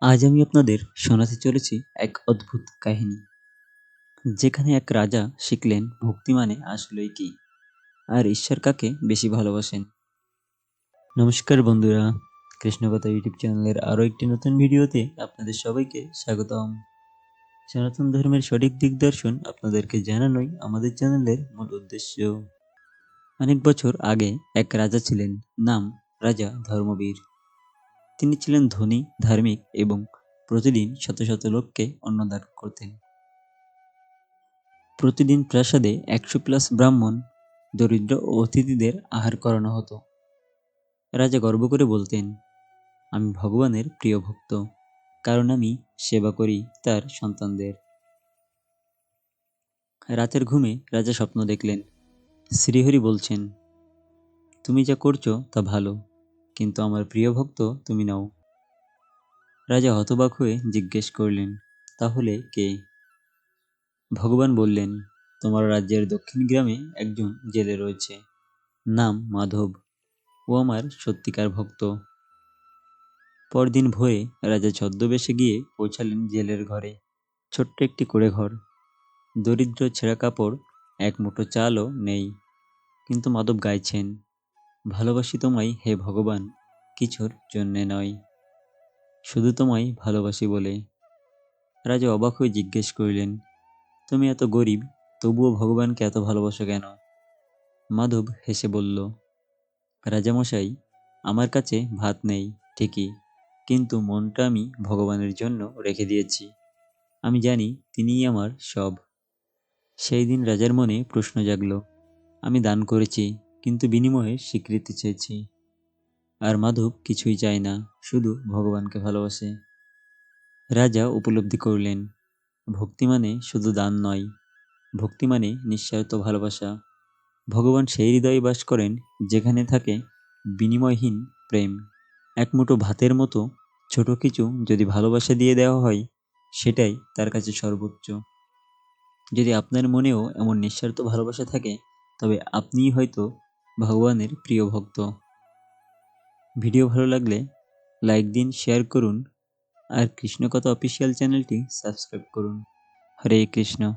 আজ আমি আপনাদের শোনাতে চলেছি এক অদ্ভুত কাহিনী। যেখানে এক রাজা শিখলেন ভক্তি মানে আসলেই কি? আর ঈশ্বর কাকে বেশি ভালোবাসেন? নমস্কার বন্ধুরা, কৃষ্ণকথা ইউটিউব চ্যানেলের আরও একটি নতুন ভিডিওতে আপনাদের সবাইকে স্বাগতম। সনাতন ধর্মের সঠিক দিগদর্শন আপনাদেরকে জানানোই আমাদের চ্যানেলের মূল উদ্দেশ্য। অনেক বছর আগে এক রাজা ছিলেন, নাম রাজা ধর্মবীর। তিনি ছিলেন ধনী, ধার্মিক এবং প্রতিদিন শত শত লোককে অন্নদান করতেন। প্রতিদিন প্রাসাদে একশো প্লাস ব্রাহ্মণ, দরিদ্র ও অতিথিদের আহার করানো হতো। রাজা গর্ব করে বলতেন, আমি ভগবানের প্রিয় ভক্ত, কারণ আমি সেবা করি তার সন্তানদের। রাতের ঘুমে রাজা স্বপ্ন দেখলেন। শ্রীহরি বলছেন, তুমি যা করছ তা ভালো কিন্তু আমার প্রিয় ভক্ত তুমি নাও। রাজা হতবাক হয়ে জিজ্ঞেস করলেন, তাহলে কে? ভগবান বললেন, তোমার রাজ্যের দক্ষিণ গ্রামে একজন জেলে রয়েছে, নাম মাধব। ও আমার সত্যিকার ভক্ত। পরদিন ভোরে রাজা ছদ্মবেশে গিয়ে পৌঁছালেন জেলের ঘরে। ছোট্ট একটি করে ঘর দরিদ্র ছেঁড়া কাপড়, এক মুঠো চালও নেই। কিন্তু মাধব গাইছেন ভালোবাসি তোমায় হে ভগবান, কিছুর জন্যে নয়। শুধু তোমায় ভালোবাসি বলে। রাজা অবাক হয়ে জিজ্ঞেস করিলেন, তুমি এত গরিব, তবুও ভগবানকে এত ভালোবাসো কেন? মাধব হেসে বলল, রাজামশাই, আমার কাছে ভাত নেই, ঠিকই, কিন্তু মনটা আমি ভগবানের জন্য রেখে দিয়েছি। আমি জানি তিনিই আমার সব। সেই দিন রাজার মনে প্রশ্ন জাগল, আমি দান করেছি কিন্তু বিনিময়ে স্বীকৃতি চেয়েছি। আর মাধব কিছুই চায় না, শুধু ভগবানকে ভালোবাসে। রাজা উপলব্ধি করলেন, ভক্তি মানে শুধু দান নয়, ভক্তি মানে নিঃস্বার্থ ভালোবাসা। ভগবান সেই হৃদয়ে বাস করেন যেখানে থাকে বিনিময়হীন প্রেম। এক মুঠো ভাতের মতো ছোট কিছু যদি ভালোবাসা দিয়ে দেওয়া হয়, সেটাই তার কাছে সর্বোচ্চ। যদি আপনার মনেও এমন নিঃস্বার্থ ভালোবাসা থাকে, তবে আপনিই হয়তো ভগবানের প্রিয় ভক্ত। ভিডিও ভালো লাগলে লাইক দিন শেয়ার করুন, আর কৃষ্ণকথা অফিসিয়াল চ্যানেলটি সাবস্ক্রাইব করুন। হরে কৃষ্ণ।